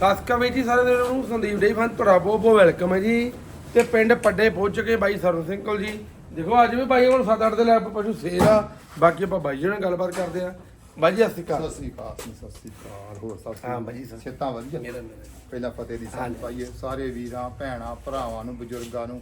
ਸਾਸਕਾ ਵਿੱਚ ਜੀ ਸਾਰੇ ਦਿਨ ਨੂੰ ਸੰਦੀਪ ਡੇ ਫਨ ਤੁਹਾਡਾ ਬਹੁਤ ਬਹੁਤ ਵੈਲਕਮ ਹੈ ਜੀ। ਤੇ ਪਿੰਡ ਪੱਡੇ ਪਹੁੰਚ ਚੁੱਕੇ ਬਾਈ ਸਰਨ ਸਿੰਘ ਕੋਲ ਜੀ। ਦੇਖੋ ਅੱਜ ਵੀ ਬਾਈ ਕੋਲ 7-8 ਦੇ ਲੈ ਪਸ਼ੂ ਸੇਲ ਆ। ਬਾਕੀ ਆਪਾਂ ਬਾਈ ਜੀ ਨਾਲ ਗੱਲਬਾਤ ਕਰਦੇ ਆ ਬਾਈ ਜੀ ਸਤਿ ਸ਼੍ਰੀ ਅਕਾਲ। ਸਤਿ ਸ੍ਰੀ ਅਕਾਲ ਜੀ, ਸਤਿ ਸ੍ਰੀ ਅਕਾਲ। ਹੋਰ ਸਤਿ ਸ੍ਰੀ ਹਾਂ ਸਤਿ ਸ੍ਰੀ ਸਿਹਤਾਂ ਵਧੀਆ? ਮੇਰਾ ਮੇਰਾ। ਪਹਿਲਾਂ ਫਤਿਹ ਦੀ ਸਾਂਝ। ਪਾਈਏ। ਸਾਰੇ ਵੀਰਾਂ ਭੈਣਾਂ ਭਰਾਵਾਂ ਨੂੰ ਬਜ਼ੁਰਗਾਂ ਨੂੰ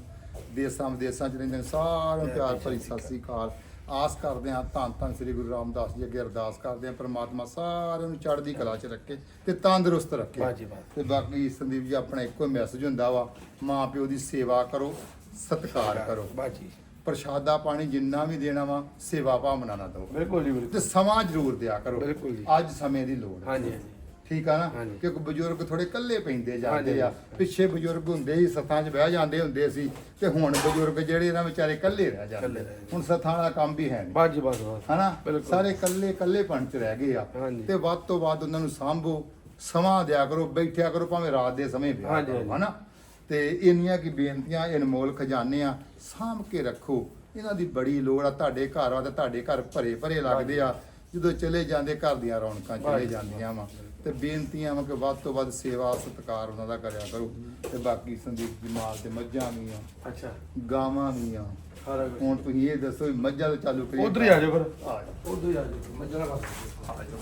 ਦੇਸਾਂ ਵਿਦੇਸਾਂ ਚ ਰਹਿੰਦੇ ਨੇ ਸਾਰਿਆਂ ਨੂੰ ਪਿਆਰ ਭਰੀ ਸਤਿ ਸ੍ਰੀ ਅਕਾਲ। ਆਸ ਕਰਦੇ ਹਾਂ ਧੰਨ ਧੰਨ ਸ੍ਰੀ ਗੁਰੂ ਰਾਮਦਾਸ ਜੀ ਅੱਗੇ ਅਰਦਾਸ ਕਰਦੇ ਹਾਂ ਪ੍ਰਮਾਤਮਾ ਸਾਰਿਆਂ ਨੂੰ ਚੜ੍ਹਦੀ ਕਲਾ ਚ ਰੱਖੇ ਤੇ ਤੰਦਰੁਸਤ ਰੱਖੇ। ਬਾਜੀ। ਤੇ ਬਾਕੀ ਸੰਦੀਪ ਜੀ ਆਪਣਾ ਇੱਕੋ ਮੈਸੇਜ ਹੁੰਦਾ ਵਾ ਮਾਂ ਪਿਓ ਦੀ ਸੇਵਾ ਕਰੋ ਸਤਿਕਾਰ ਕਰੋ। ਬਾਜੀ ਪ੍ਰਸ਼ਾਦਾ ਪਾਣੀ ਜਿੰਨਾ ਵੀ ਦੇਣਾ ਵਾ ਸੇਵਾ ਭਾਵਨਾ ਨਾਲ ਦਿਓ। ਬਿਲਕੁਲ ਜੀ ਤੇ ਸਮਾਂ ਜ਼ਰੂਰ ਦਿਆ ਕਰੋ। ਬਿਲਕੁਲ ਜੀ। ਅੱਜ ਸਮੇਂ ਦੀ ਲੋੜ ਹੈ। ਹਾਂਜੀ ਹਾਂਜੀ। ਠੀਕ ਆ ਨਾ। ਕਿਉਂਕਿ ਬਜ਼ੁਰਗ ਥੋੜੇ ਇਕੱਲੇ ਪੈਂਦੇ ਜਾਂਦੇ। ਆ ਪਿੱਛੇ ਬਜ਼ੁਰਗ ਹੁੰਦੇ ਸੀ ਸੱਥਾਂ 'ਚ ਬਹਿ ਜਾਂਦੇ ਹੁੰਦੇ ਸੀ ਤੇ ਹੁਣ ਬਜ਼ੁਰਗ ਜਿਹੜੇ ਇਹਨਾਂ ਵਿਚਾਰੇ ਇਕੱਲੇ ਰਹਿ ਜਾਂਦੇ। ਹੁਣ ਸੱਥਾਂ ਦਾ ਕੰਮ ਵੀ ਹੈ ਨਹੀਂ ਬਾਜੀ ਬਾਜੀ ਬਾਜੀ। ਹਨਾ। ਸਾਰੇ ਇਕੱਲੇ ਇਕੱਲੇਪਣ 'ਚ ਰਹਿ ਗਏ ਆ। ਤੇ ਵੱਧ ਤੋਂ ਵੱਧ ਉਹਨਾਂ ਨੂੰ ਸਾਂਭੋ ਸਮਾਂ ਦਿਆ ਕਰੋ ਬੈਠਿਆ ਕਰੋ ਭਾਵੇਂ ਰਾਤ ਦੇ ਸਮੇਂ ਹਾਂਜੀ। ਹਨਾ ਤੇ ਇੰਨੀਆਂ ਕੀ ਬੇਨਤੀਆਂ ਅਨਮੋਲ ਖਜ਼ਾਨੇ ਆ ਸਾਂਭ ਕੇ ਰੱਖੋ ਇਹਨਾਂ ਦੀ ਬੜੀ ਲੋੜ ਆ ਤੁਹਾਡੇ ਘਰ ਆ ਤੇ ਤੁਹਾਡੇ ਘਰ ਭਰੇ ਭਰੇ ਲੱਗਦੇ ਆ ਜਦੋਂ ਚਲੇ ਜਾਂਦੇ ਘਰ ਦੀਆਂ ਰੌਣਕਾਂ ਚਲੇ। ਜਾਂਦੀਆਂ ਵਾ। ਤੇ ਬੇਨਤੀਆਂ ਵਾ ਕਿ ਵੱਧ ਤੋਂ ਵੱਧ ਸੇਵਾ ਸਤਿਕਾਰ ਉਹਨਾਂ ਦਾ ਕਰਿਆ ਕਰੋ। ਤੇ ਬਾਕੀ ਸੰਦੀਪ ਦੀ ਮਾਲ ਤੇ ਮੱਝਾਂ ਵੀ ਆ ਅੱਛਾ। ਗਾਵਾਂ ਵੀ ਆ। ਹੁਣ ਤੁਸੀਂ ਇਹ ਦੱਸੋ ਮੱਝਾਂ ਤੋਂ ਚਾਲੂ ਕਰੀਏ ਉਧਰ ਹੀ ਆ ਜਾਓ ਫਿਰ। ਆ ਜਾਓ। ਉਧਰ ਹੀ ਆ ਜਾਓ। ਮੱਝਾਂ ਦਾ ਆ ਜਾਓ।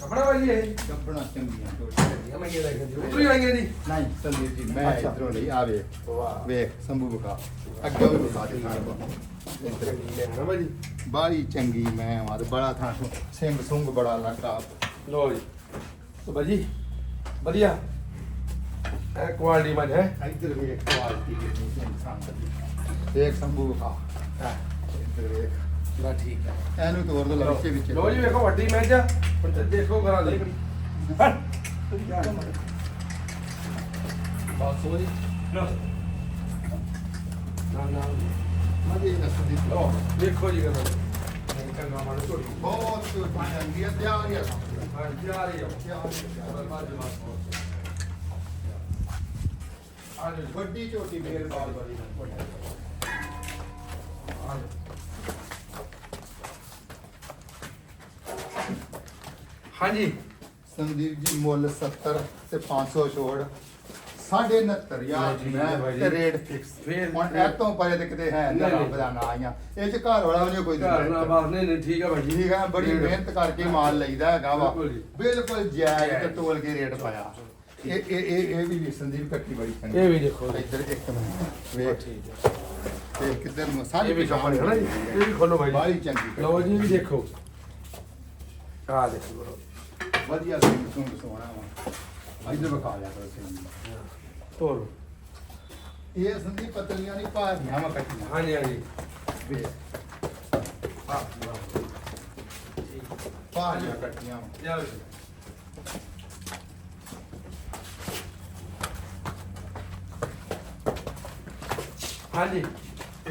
ਕਪੜਾ ਬਾਜੀ ਇਹ? ਗੱਭਣਾ ਚੰਗੀਆਂ ਟੋਟੀਆਂ ਇਹ ਮੈਂ ਇਹ ਦੇਖਦੀ ਉਧਰ ਹੀ ਆਈਆਂ ਜੀ ਨਹੀਂ ਸੰਦੀਪ ਜੀ ਮੈਂ ਅੱਛਾ। ਇਧਰੋਂ ਲਈ ਆਵੇ ਵਾਹ। ਵੇਖ ਸੰਭੂ ਬਕਾ ਅੱਗੇ ਵੀ ਬਕਾ ਦੇ ਥਾਂ ਲੈ ਨਾ ਬਾਜੀ ਬਾਈ ਚੰਗੀ ਮੈਂ ਆ ਤੇ ਬੜਾ ਥਾਂ ਤੋਂ ਸਿੰਘ ਸੁੰਗ ਬੜਾ ਲੱਗਾ। ਲੋ ਜੀ। ਤੋ ਬਾਜੀ ਵਧੀਆ। ਇਹ ਕੁਆਲਿਟੀ ਮੱਝ ਹੈ। ਇੱਧਰ ਵੀ ਇੱਕ ਕੁਆਲਿਟੀ ਦੀ ਇਨਸਾਨ ਦੀ। ਇੱਕ ਸੰਭੂ ਬਕਾ ਹਾਂ। ਇੱਧਰ ਵੇਖ। ਨਾ ਠੀਕ ਹੈ। ਇਹਨੂੰ ਤੋੜ ਦੋ ਲੱਗੇ ਵਿੱਚ। ਲੋ ਜੀ ਵੇਖੋ ਵੱਡੀ ਮੱਝ ਆ। ਹੁਣ ਤੇ ਦੇਖੋ ਕਰਾ ਦੇ। ਬਾਤ ਸੋ ਜੀ। ਨਾ ਨਾ ਨਾ ਮਜੇ ਨਾਲ ਸੰਦੀਪ ਲੋ ਦੇਖੋ ਜੀ ਕਰਾ ਨਹੀਂ ਕੰਗਾ ਮਾਰ ਛੋੜੀ ਬਹੁਤ ਛੋਟੀ ਚੰਗੀ ਆ ਤਿਆਰ ਹੀ ਆ। ਹਾਂ ਜਾ ਰਹੀ ਆ। ਤਿਆਰ ਹੀ ਆ, ਤਿਆਰ ਹੀ ਆ। ਆ ਜਾ। ਵੱਡੀ ਛੋਟੀ ਮੇਲ ਬਾਲ ਵਾਲੀ ਆ ਹਾਂਜੀ। ਸੰਦੀਪ ਜੀ ਮੁੱਲ 70 ਤੇ 500 ਛੋੜ। 69 ਯਾਰ ਜੀ, ਮੈਂ। ਤੇ ਰੇਟ ਫਿਕਸ ਫੇਰ- ਹੁਣ ਇਹ ਤੋਂ ਪਰੇ ਤੇ ਕਿਤੇ ਹੈ ਨਹੀਂ, ਨਾ ਰੱਬ। ਦਾ ਨਾਂ ਆਈਆਂ ਇਹ ਚ ਘਰ ਵਾਲਾ ਵੀ ਨਹੀਂ ਕੋਈ ਘਰ ਦਿੰਦਾ। ਨਾ ਬਾਤ ਨਹੀਂ ਨਹੀਂ ਠੀਕ ਆ ਭਾਈ ਠੀਕ ਹੈ ਬੜੀ ਮਿਹਨਤ ਕਰਕੇ ਮਾਲ ਲਈਦਾ ਹੈਗਾ ਵਾ। ਬਿਲਕੁਲ ਜੀ। ਬਿਲਕੁਲ ਜਾਇਜ਼ ਤੇ। ਤੋਲ ਕੇ ਰੇਟ ਪਾਇਆ। ਇਹ ਇਹ ਇਹ ਇਹ ਵੀ ਸੰਦੀਪ ਕੱਟੀ ਬੜੀ ਚੰਗੀ। ਇਹ ਵੀ ਦੇਖੋ ਜੀ। ਇੱਧਰ ਇੱਕ ਮਿੰਟ। ਵੇਖ ਠੀਕ ਹੈ। ਤੇ ਕਿੱਧਰ ਨੂੰ ਇਹ ਵੀ ਕੰਪਨੀ ਹੈ ਨਾ ਜੀ। ਇਹ ਵੀ ਖੋਲੋ ਭਾਈ ਬਾਹਲੀ ਚੰਗੀ। ਲਓ ਜੀ ਇਹ ਵੀ ਦੇਖੋ। ਆ ਦੇਖੋ। ਵਧੀਆ ਸਿੰਘ ਸੁੰਗ ਸੋਹਣਾ ਵਾ ਇੱਧਰ ਵਿਖਾ ਲਿਆ ਕਰੋ ਸਿੰਘ ਤੋਰ। ਇਹ ਸੰਦੀਪ ਪਤਲੀਆਂ ਨਹੀਂ ਭਾਰੀਆਂ ਵਾ ਕੱਟੀਆਂ। ਹਾਂਜੀ ਹਾਂਜੀ। ਹਾਂ ਭਾਰੀਆਂ ਕੱਟੀਆਂ ਵਾਂ। ਜਾ ਹਾਂਜੀ।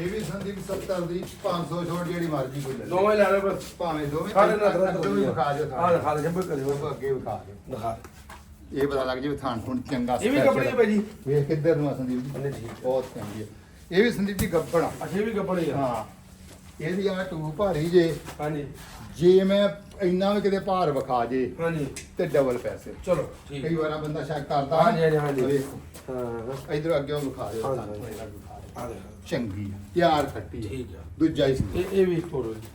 ਇਹ ਵੀ ਸੰਦੀਪ 70 ਦੀ 500 ਛੋੜ ਜਿਹੜੀ ਮਰਜ਼ੀ ਕੋਈ ਲੈ ਲਓ। ਦੋਵੇਂ ਲੈ ਲਓ ਬਸ। ਭਾਵੇਂ ਦੋਵੇਂ ਸਾਡੇ ਨਾਲ ਤਰ੍ਹਾਂ ਅੱਗੇ ਵੀ ਵਿਖਾ ਦਿਓ ਆ ਦਿਖਾ ਦੇ ਜੰਬੇ ਕਰਿਓ ਉਹ ਅੱਗੇ ਵਿਖਾ ਦਿਓ। ਦਿਖਾ ਇਹ ਪਤਾ ਲੱਗ ਜਾਵੇ ਥਾਣ ਥੁਣ ਚੰਗਾ ਇਹ ਵੀ special ਕੱਪੜੇ ਭਾਈ ਜੀ। ਵੇਖ ਕਿੱਧਰ ਨੂੰ ਆ ਸੰਦੀਪ ਜੀ। ਨਹੀਂ, ਠੀਕ ਹੈ। ਬਹੁਤ ਚੰਗੀ ਹੈ। ਇਹ ਵੀ ਸੰਦੀਪ ਜੀ ਗੱਬਣ। ਆ ਅੱਛੇ ਵੀ ਕੱਪੜੇ ਆ। ਹਾਂ। ਇਹਦੀ ਆ ਟੂ ਭਾਰੀ ਜੇ। ਹਾਂਜੀ। ਜੇ ਮੈਂ ਇੰਨਾ ਵੀ ਕਿਤੇ ਭਾਰ ਵਿਖਾ ਜੇ ਹਾਂਜੀ। ਤੇ ਡਬਲ ਪੈਸੇ। ਚਲੋ ਠੀਕ ਕਈ ਵਾਰ ਬੰਦਾ ਸ਼ੱਕ ਕਰਦਾ। ਹਾਂਜੀ, ਹਾਂਜੀ, ਹਾਂਜੀ। ਵੇਖੋ। ਹਾਂ। ਇਧਰ ਅੱਗੇ ਵਿਖਾ ਦਿਓ। ਹਾਂਜੀ, ਥਾਣ ਹਾਂਜੀ। ਆ ਦੇਖੋ ਚੰਗੀ ਆ ਤਿਆਰ ਖੱਟੀ ਆ। ਠੀਕ ਆ। ਦੂਜਾ ਹੀ ਸੀ ਇਹ ਇਹ ਵੀ ਜੀ।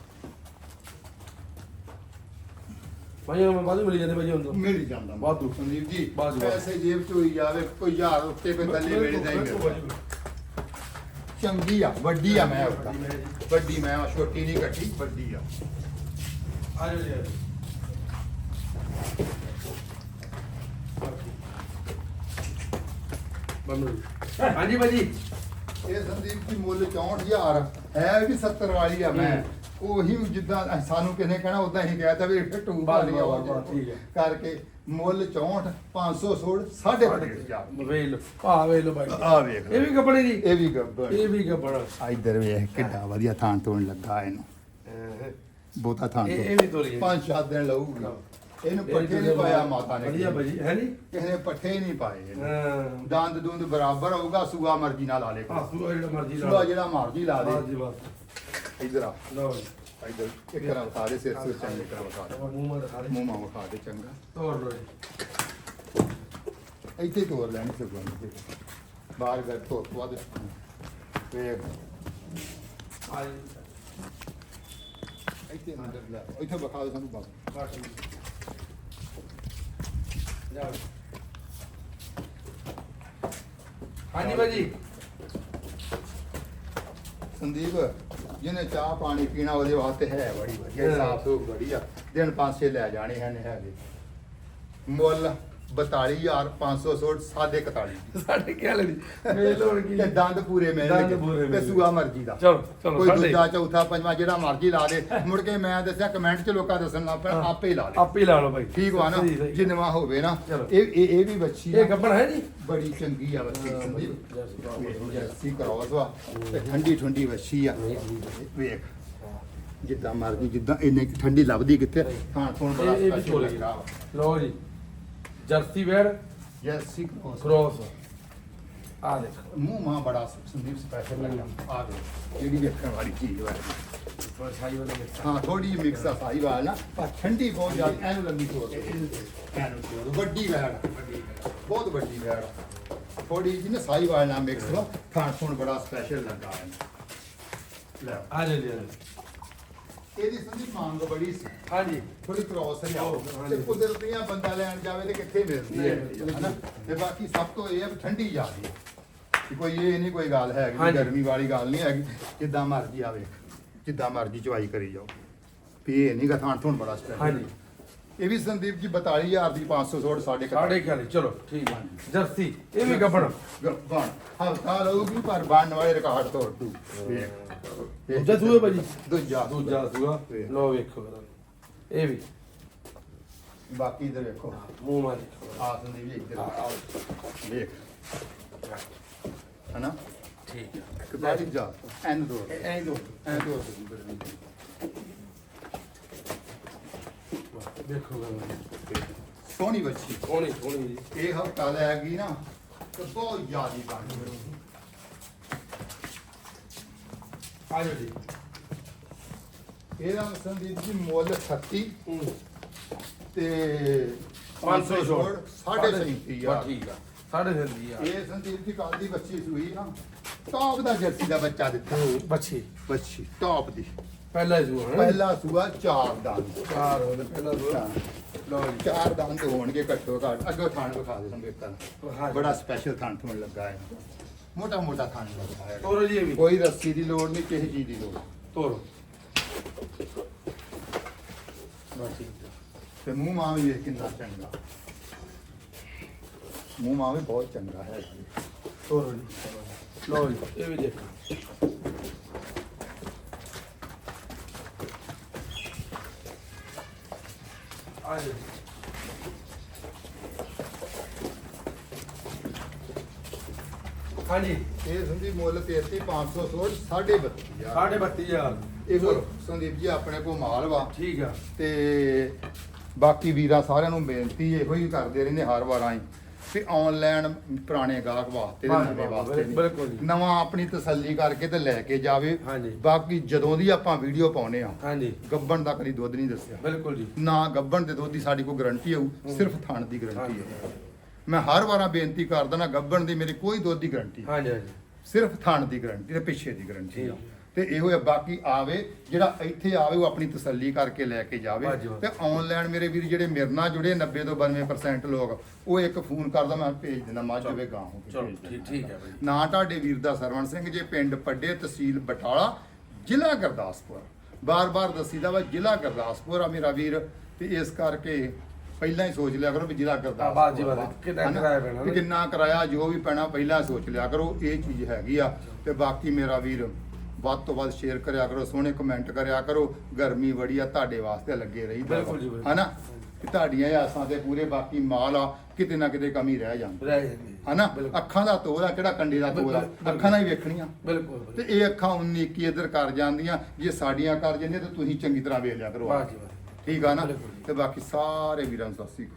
ਭਾਈ ਮੈਂ ਬਾਅਦ ਮਿਲ ਜਾਂਦੇ ਭਾਈ ਹੁਣ ਮਿਲ ਜਾਂਦਾ ਵਾਧੂ। ਸੰਦੀਪ ਜੀ ਵਾਧੂ। ਪੈਸੇ ਜੇਬ ਚ ਹੋਈ ਜਾਵੇ ਕੋਈ ਹਜ਼ਾਰ ਉੱਤੇ ਕੋਈ ਥੱਲੇ ਮਿਲਦਾ ਹੀ ਮਿਲਦਾ ਚੰਗੀ ਆ ਵੱਡੀ ਆ ਮੈਂ ਉਹਦਾ ਵੱਡੀ ਮੈਂ ਆ ਛੋਟੀ ਨਹੀਂ ਕੱਟੀ ਵੱਡੀ ਆ। ਆ ਜੀ ਜੀ। ਹਾਂਜੀ ਭਾਜੀ। ਇਹ ਸੰਦੀਪ ਜੀ ਮੁੱਲ 64000 ਹੈ ਵੀ 70 ਵਾਲੀ ਆ ਮੈਂ। ਉਹੀ ਜਿੱਦਾਂ ਸਾਨੂੰ ਕਿਸੇ ਨੇ ਕਹਿਣਾ ਉਦਾਂ ਹੀ ਕਹਿਤਾ ਵੀ ਇਹ ਟੂ ਬਸ, ਵਾਲੀ ਆ ਬਸ, ਬਸ, ਠੀਕ ਹੈ। ਕਰਕੇ ਮੁੱਲ 64 500 ਛੋੜ 5.5 ਵੇਲ ਆ ਵੇਲ ਭਾਈ ਆ ਵੇਖ ਇਹ ਵੀ ਕੱਪੜੇ ਦੀ ਇਹ ਵੀ ਗੱਬੜ। ਇਹ ਵੀ ਕੱਪੜਾ ਇੱਧਰ ਵੇਖ ਕਿੱਡਾ ਵਧੀਆ ਥਾਂ ਤੋਣ ਲੱਗਾ ਇਹਨੂੰ। ਬਹੁਤਾ ਥਾਂ ਇਹ- ਤੋਂ ਇਹ ਵੀ ਤੋਰੀ ਹੈ। ਪੰਜ ਸੱਤ ਦਿਨ ਲਊਗੀ। ਇਹਨੂੰ ਪੱਠੇ ਨਹੀਂ ਪਾਇਆ ਮਾਤਾ ਨੇ ਵਧੀਆ ਭਾਜੀ ਹੈ ਨਹੀਂ? ਕਿਸੇ ਨੇ ਪੱਠੇ ਨਹੀਂ ਪਾਏ ਇਹਨੂੰ। ਹਾਂ। ਦੰਦ ਦੁੰਦ ਬਰਾਬਰ ਹੋਊਗਾ ਸੂਆ ਮਰਜ਼ੀ ਨਾਲ ਲਾ ਲੇ ਆ ਸੂਆ ਜਿਹੜਾ ਮਰਜ਼ੀ ਲਾ ਸੂਆ ਜਿਹੜਾ ਮਰਜ਼ੀ ਲਾ ਬਸ ਜੀ ਦੇ ਬਸ। ਇੱਧਰ ਆ। ਲਓ ਜੀ। ਇੱਧਰ ਇੱਕ ਤਰ੍ਹਾਂ ਵਿਖਾ ਦੇ ਸਿਰ ਸਿਰ ਚੰਗੀ ਤਰ੍ਹਾਂ ਵਿਖਾ ਦੇ। ਮੂੰਹ ਮਾ ਦਿਖਾ ਦੇ। ਮੂੰਹ ਮਾਂ ਵਿਖਾ ਦੇ ਚੰਗਾ। ਤੋੜ ਲਓ ਜੀ। ਇੱਥੇ ਤੋਰ ਲੈਣੀ ਸਗੋਂ ਇੱਥੇ ਬਾਹਰ ਗਏ ਤੋਂ ਵੱਧ ਵੇਖ ਆ ਜੀ। ਇੱਥੇ ਅੰਦਰ ਲੈ ਇੱਥੇ ਬਖਾ ਦੇ ਸਾਨੂੰ ਬਸ ਜੀ। ਹਾਂਜੀ ਭਾਜੀ। ਸੰਦੀਪ ਜਿਹਨੇ ਚਾਹ ਪਾਣੀ ਪੀਣਾ ਉਹਦੇ ਵਾਸਤੇ ਹੈ ਬੜੀ ਵਧੀਆ। ਸਾਫ਼ ਸੁਥ ਬੜੀ ਆ। ਦਿਨ ਪੰਜ ਛੇ ਲੈ ਜਾਣੇ ਹਨ ਹੈਗੇ ਮੁੱਲ 42500 ਸੋਟ ਸਾਢੇ 41 ਸਾਡੇ ਕੀ ਹਾਲ ਨਹੀਂ ਮੇਲ ਹੋਣ ਕੀ ਤੇ ਦੰਦ ਪੂਰੇ ਦੰਦ ਪੂਰੇ ਤੇ ਮਿਲ ਸੂਆ ਮਰਜ਼ੀ ਦਾ। ਚਲੋ ਚਲੋ ਕੋਈ ਦੂਜਾ ਚੌਥਾ ਪੰਜਵਾਂ ਜਿਹੜਾ ਮਰਜ਼ੀ ਲਾ ਦੇ। ਮੁੜ ਕੇ ਮੈਂ ਦੱਸਿਆ ਕਮੈਂਟ 'ਚ ਲੋਕਾਂ ਦੱਸਣ ਲੱਗ ਪੈਣ ਆਪੇ ਹੀ ਲਾ ਦੇ। ਆਪੇ ਹੀ ਲਾ ਲਓ ਭਾਈ ਠੀਕ ਵਾ ਨਾ? ਸਹੀ, ਸਹੀ। ਜਿੰਨਵਾ ਹੋਵੇ ਨਾ। ਚਲੋ। ਇਹ ਇਹ ਇਹ ਵੀ ਬੱਚੀ ਇਹ ਗੱਬਣ ਹੈ ਜੀ? ਬੜੀ ਚੰਗੀ ਆ ਬੱਚੀ ਸੰਦੀਪ ਜਰਸੀ ਕਰੋਸ ਵਾ। ਤੇ ਠੰਡੀ ਠੰਡੀ ਵੱਛੀ ਆ। ਵੇਖ। ਜਿੱਦਾਂ ਮਰਜ਼ੀ ਜਿੱਦਾਂ ਇੰਨੇ ਠੰਡੀ ਲੱਭਦੀ ਕਿੱਥੇ? ਥਾਣ ਥੋਣ ਬੜਾ ਇਹ- ਇਹ ਵੀ special ਚੋਲੇ ਲੱਗਾ ਵਾ। ਲਓ ਜੀ। ਜਰਸੀ ਵੇੜ? ਜਰਸੀ ਕਰੋਸ ਕ੍ਰੋਸ ਆ ਦੇਖੋ। ਮੂੰਹ ਮਾਂ ਬੜਾ ਸੰਦੀਪ ਸਪੈਸ਼ਲ ਆ ਦੇ ਜਿਹੜੀ ਵੇਖਣ ਵਾਲੀ ਚੀਜ਼ ਵਾ। ਥੋੜਾ ਛਾਈ ਵਾਲਾ ਮਿਕਸ ਹਾਂ ਥੋੜੀ ਜਿਹੀ ਮਿਕਸ ਆ ਸਾਈ ਵਾਲ ਨਾ। ਪਰ ਠੰਡੀ ਬਹੁਤ ਜ਼ਿਆਦਾ ਐਨੂੰ ਲੰਬੀ ਤੋਰ ਵੱਡੀ ਵੈੜ ਬਹੁਤ ਵੱਡੀ ਵੈੜ ਥੋੜੀ ਜਿਹੀ ਨਾ ਸਾਈ ਵਾਲ ਨਾਲ ਮਿਕਸ ਵਾ ਥਾਣ ਥੋਣ ਬੜਾ ਸਪੈਸ਼ਲ ਲੱਗਾ ਇਹਨੂੰ। ਲੈ। ਆ ਆ ਜਾ। ਇਹਦੀ ਸੰਦੀਪ ਮੰਗ ਬੜੀ ਸੀ। ਹਾਂਜੀ। ਥੋੜੀ ਕ੍ਰੋਸ ਹੈ ਹਾਂ ਤੇ। ਕੁਦਰਤੀਆਂ ਬੰਦਾ ਲੈਣ ਜਾਵੇ ਤੇ ਕਿੱਥੇ ਮਿਲਦੀ ਹੈ? ਹਨਾ? ਤੇ ਬਾਕੀ ਸਭ ਤੋਂ ਇਹ ਹੈ ਵੀ ਠੰਡੀ ਜਾਂਦੀ ਹੈ ਕਿ ਕੋਈ ਇਹ ਨਹੀਂ ਕੋਈ ਗੱਲ ਹੈਗੀ। ਗਰਮੀ ਵਾਲੀ ਗੱਲ ਨਹੀਂ ਹੈਗੀ। ਜਿੱਦਾਂ ਮਰਜ਼ੀ ਆਵੇ ਜਿੱਦਾਂ ਮਰਜ਼ੀ ਚਵਾਈ ਕਰੀ ਜਾਓ। ਵੀ ਇਹ ਨਹੀਂ ਗਾ ਥਾਣ ਬੜਾ ਸਪੈਸ਼ਲ ਹਾਂਜੀ। ਇਹ ਵੀ ਸੰਦੀਪ ਜੀ 42000 ਦੀ 500 ਸੋੜ ਸਾਡੇ ਸਾਢੇ ਕਿਆਲੀ ਚਲੋ ਠੀਕ ਹੈ। ਜਰਸੀ ਇਹ ਵੀ ਗੱਬਣ। ਬਣ ਹਫਤਾ ਲਊਗੀ ਪਰ ਬਣਨ ਵਾਲੇ ਰਿਕਾਰਡ ਤੋੜ ਦੂ। ਦੂਜਾ ਸੂਏ ਭਾਜੀ? ਦੂਜਾ ਦੂਜਾ ਸੂਆ। ਲਓ ਵੇਖੋ ਜਰਾ। ਇਹ ਵੀ। ਬਾਕੀ ਇਧਰ ਵੇਖੋ। ਮੂੰਹ ਮਾਰ। ਆ ਸੰਦੀਪ ਜੀ ਇੱਧਰ। ਵੇਖ। ਹਨਾ? ਠੀਕ ਹੈ। ਕਿਤਾਬੀ ਜਾ। ਐਨ ਦੋ। ਐਂ ਦੋ। ਐਨ ਦੋ। ਦੇਖੋ। ਸੋਹਣੀ ਬੱਚੀ। ਸੋਹਣੀ ਸੋਹਣੀ ਜੀ। ਇਹ ਹਫਤਾ ਲੈ ਗਈ ਨਾ ਤੇ ਬਹੁਤ ਜ਼ਿਆਦੀ ਬਣ ਗਈ। ਆ ਜਾਓ ਜੀ। ਇਹਦਾ ਸੰਦੀਪ ਜੀ ਮੁੱਲ 36 ਹੂੰ। ਤੇ 500 ਛੋੜ ਸਾਢੇ 37000 ਠੀਕ ਆ। ਸਾਢੇ ਸੈਂਤੀ ਆ ਇਹ ਸੰਦੀਪ ਜੀ ਕੱਲ ਦੀ ਬੱਚੀ ਸੂਈ ਨਾ। ਟੌਪ ਦਾ ਜਰਸੀ ਦਾ ਬੱਚਾ ਦਿੱਤਾ। ਬੱਚੀ। ਬੱਚੀ ਟੌਪ ਦੀ। ਪਹਿਲਾ ਹੈ ਪਹਿਲਾ ਸੂਆ ਚਾਰ ਦੰਦ। ਚਾਰ ਹੋ ਗਏ ਪਹਿਲਾ ਜੀ ਚਾਰ ਦੰਦ ਹੋਣਗੇ ਘੱਟੋ ਘੱਟ। ਅੱਗੇ ਥਾਣ ਵਿਖਾ ਦੇ ਸੰਬੇਤਾਂ ਹਾਂ। ਬੜਾ ਸਪੈਸ਼ਲ ਥਾਣ ਥੋਣ ਲੱਗਾ ਹੈ। ਮੋਟਾ ਮੋਟਾ ਥਾਣ ਲੱਗਾ ਹੈ। ਤੋਰੋ ਜੀ ਇਹ ਵੀ। ਕੋਈ ਰੱਸੀ ਦੀ ਲੋੜ ਨਹੀਂ ਕਿਸੇ ਚੀਜ਼ ਦੀ ਲੋੜ ਤੋਰੋ। ਤੇ ਮੂੰਹ ਮਾਂ ਵੀ ਵੇਖ ਕਿੰਨਾ ਚੰਗਾ। ਮੂੰਹ ਮਾਂ ਵੀ ਬਹੁਤ ਚੰਗਾ ਹੈ। ਤੋਰੋ ਜੀ। ਲਓ ਜੀ ਇਹ ਵੀ ਦੇਖੋ ਆ ਜਾਓ ਜੀ। ਹਾਂਜੀ। ਇਹ ਸੰਦੀਪ ਮੁੱਲ 33500 ਸੋੜ 32.5 ਸਾਢੇ ਬੱਤੀ ਹਜ਼ਾਰ। ਇਹੋ ਸੰਦੀਪ ਜੀ ਆਪਣੇ ਕੋਲ ਮਾਲ ਵਾ। ਠੀਕ ਆ। ਤੇ ਬਾਕੀ ਵੀਰਾਂ ਸਾਰਿਆਂ ਨੂੰ ਬੇਨਤੀ ਇਹੋ ਹੀ ਕਰਦੇ ਰਹਿੰਦੇ ਹਰ ਵਾਰ ਆਈ ਵੀ ਆਨਲਾਈਨ ਪੁਰਾਣੇ ਗਾਹਕ ਵਾਸਤੇ ਤੇ ਨਵੇਂ ਵਾਸਤੇ ਨਹੀਂ। ਬਿਲਕੁਲ ਜੀ। ਨਵਾਂ ਆਪਣੀ ਤਸੱਲੀ ਕਰਕੇ ਤੇ ਲੈ ਕੇ ਜਾਵੇ। ਹਾਂਜੀ। ਬਾਕੀ ਜਦੋਂ ਦੀ ਆਪਾਂ ਵੀਡੀਓ ਪਾਉਨੇ ਆ ਹਾਂਜੀ। ਗੱਬਣ ਦਾ ਕਦੀ ਦੁੱਧ ਨਹੀਂ ਦੱਸਿਆ। ਬਿਲਕੁਲ ਜੀ। ਨਾ ਗੱਬਣ ਦੇ ਦੁੱਧ ਦੀ ਸਾਡੀ ਕੋਈ ਗਾਰੰਟੀ ਹੋਊ ਸਿਰਫ ਥਣ ਦੀ ਗਾਰੰਟੀ ਹੈ ਮੈਂ ਹਰ ਵਾਰਾਂ ਬੇਨਤੀ ਕਰਦਾ ਨਾ ਗੱਬਣ ਦੀ ਮੇਰੀ ਕੋਈ ਦੁੱਧ ਦੀ ਗਾਰੰਟੀ ਹਾਂਜੀ ਹਾਂਜੀ। ਸਿਰਫ ਥਣ ਦੀ ਗਾਰੰਟੀ ਤੇ ਪਿੱਛੇ ਦੀ ਗਾਰੰਟੀ ਆ ਠੀਕ। ਤੇ ਇਹੋ ਹੈ ਬਾਕੀ ਆਵੇ ਜਿਹੜਾ ਇੱਥੇ ਆਵੇ ਉਹ ਆਪਣੀ ਤਸੱਲੀ ਕਰਕੇ ਲੈ ਕੇ ਜਾਵੇ। ਤੇ ਆਨਲਾਈਨ ਮੇਰੇ ਵੀਰ ਜਿਹੜੇ ਮੇਰੇ ਨਾਲ ਜੁੜੇ 90 ਤੋਂ 92% ਲੋਕ ਉਹ ਇੱਕ ਫੋਨ ਕਰਦਾ ਮੈਂ ਭੇਜ ਦਿੰਦਾ ਮੱਝ ਹੋਵੇ ਗਾਂ ਹੋਵੇ ਚਲੋ ਠੀਕ। ਠੀਕ ਹੈ ਭਾਈ ਨਾਂ ਤੁਹਾਡੇ ਵੀਰ ਦਾ ਸਰਵਣ ਸਿੰਘ ਜੇ ਪਿੰਡ ਪੱਡੇ ਤਹਿਸੀਲ ਬਟਾਲਾ ਜ਼ਿਲ੍ਹਾ ਗੁਰਦਾਸਪੁਰ ਬਾਰ-ਬਾਰ ਦੱਸੀਦਾ ਵਾ ਜ਼ਿਲ੍ਹਾ ਗੁਰਦਾਸਪੁਰ ਆ ਮੇਰਾ ਵੀਰ ਤੇ ਇਸ ਕਰਕੇ ਪਹਿਲਾਂ ਹੀ ਸੋਚ ਲਿਆ ਕਰੋ ਵੀ ਜ਼ਿਲ੍ਹਾ ਗੁਰਦਾਸਪੁਰ। ਕਿੰਨਾ? ਕਿਰਾਇਆ ਪੈਣਾ? ਕਿੰਨਾ ਕਿਰਾਇਆ ਜੋ ਵੀ ਪੈਣਾ ਪਹਿਲਾਂ ਸੋਚ ਲਿਆ ਕਰੋ ਇਹ ਚੀਜ਼ ਹੈਗੀ ਆ ਤੇ ਬਾਕੀ ਮੇਰਾ ਵੀਰ ਵੱਧ ਤੋਂ ਵੱਧ ਸ਼ੇਅਰ ਕਰਿਆ ਕਰੋ ਸੋਹਣੇ ਕਮੈਂਟ ਕਰਿਆ ਕਰੋ। ਗਰਮੀ ਬੜੀ ਆ ਤੁਹਾਡੇ ਵਾਸਤੇ ਲੱਗੇ ਰਹੀ ਬਿਲਕੁਲ ਜੀ, ਬਿਲਕੁਲ। ਹਨਾ? ਕਿ ਤੁਹਾਡੀਆਂ ਇਹ ਆਸਾਂ ਤੇ ਪੂਰੇ ਬਾਕੀ ਮਾਲ ਆ ਕਿਤੇ ਨਾ ਕਿਤੇ ਕਮੀ ਰਹਿ ਜਾਂਦੀ। ਰਹਿ ਜਾਂਦੀ ਹੈ। ਹਨਾ? ਬਿਲਕੁਲ। ਅੱਖਾਂ ਦਾ ਤੋਲ ਆ ਕਿਹੜਾ ਕੰਡੇ ਦਾ ਤੋਲ ਆ? ਬਿਲਕੁਲ। ਅੱਖਾਂ ਨਾਲ ਹੀ ਵੇਖਣੀਆਂ। ਬਿਲਕੁਲ ਤੇ ਇਹ ਅੱਖਾਂ 19 21 ਇੱਧਰ ਕਰ ਜਾਂਦੀਆਂ ਜੇ ਸਾਡੀਆਂ ਕਰ ਜਾਂਦੀਆਂ ਤੇ ਤੁਸੀਂ ਚੰਗੀ ਤਰ੍ਹਾਂ ਵੇਖ ਲਿਆ ਕਰੋ ਵਾਹ ਜੀ ਵਾਹ। ਠੀਕ ਆ ਨਾ? ਬਿਲਕੁਲ। ਤੇ ਬਾਕੀ ਸਾਰੇ ਵੀਰਾਂ ਨੂੰ ਸਤਿ ਸ੍ਰੀ ਅਕਾਲ।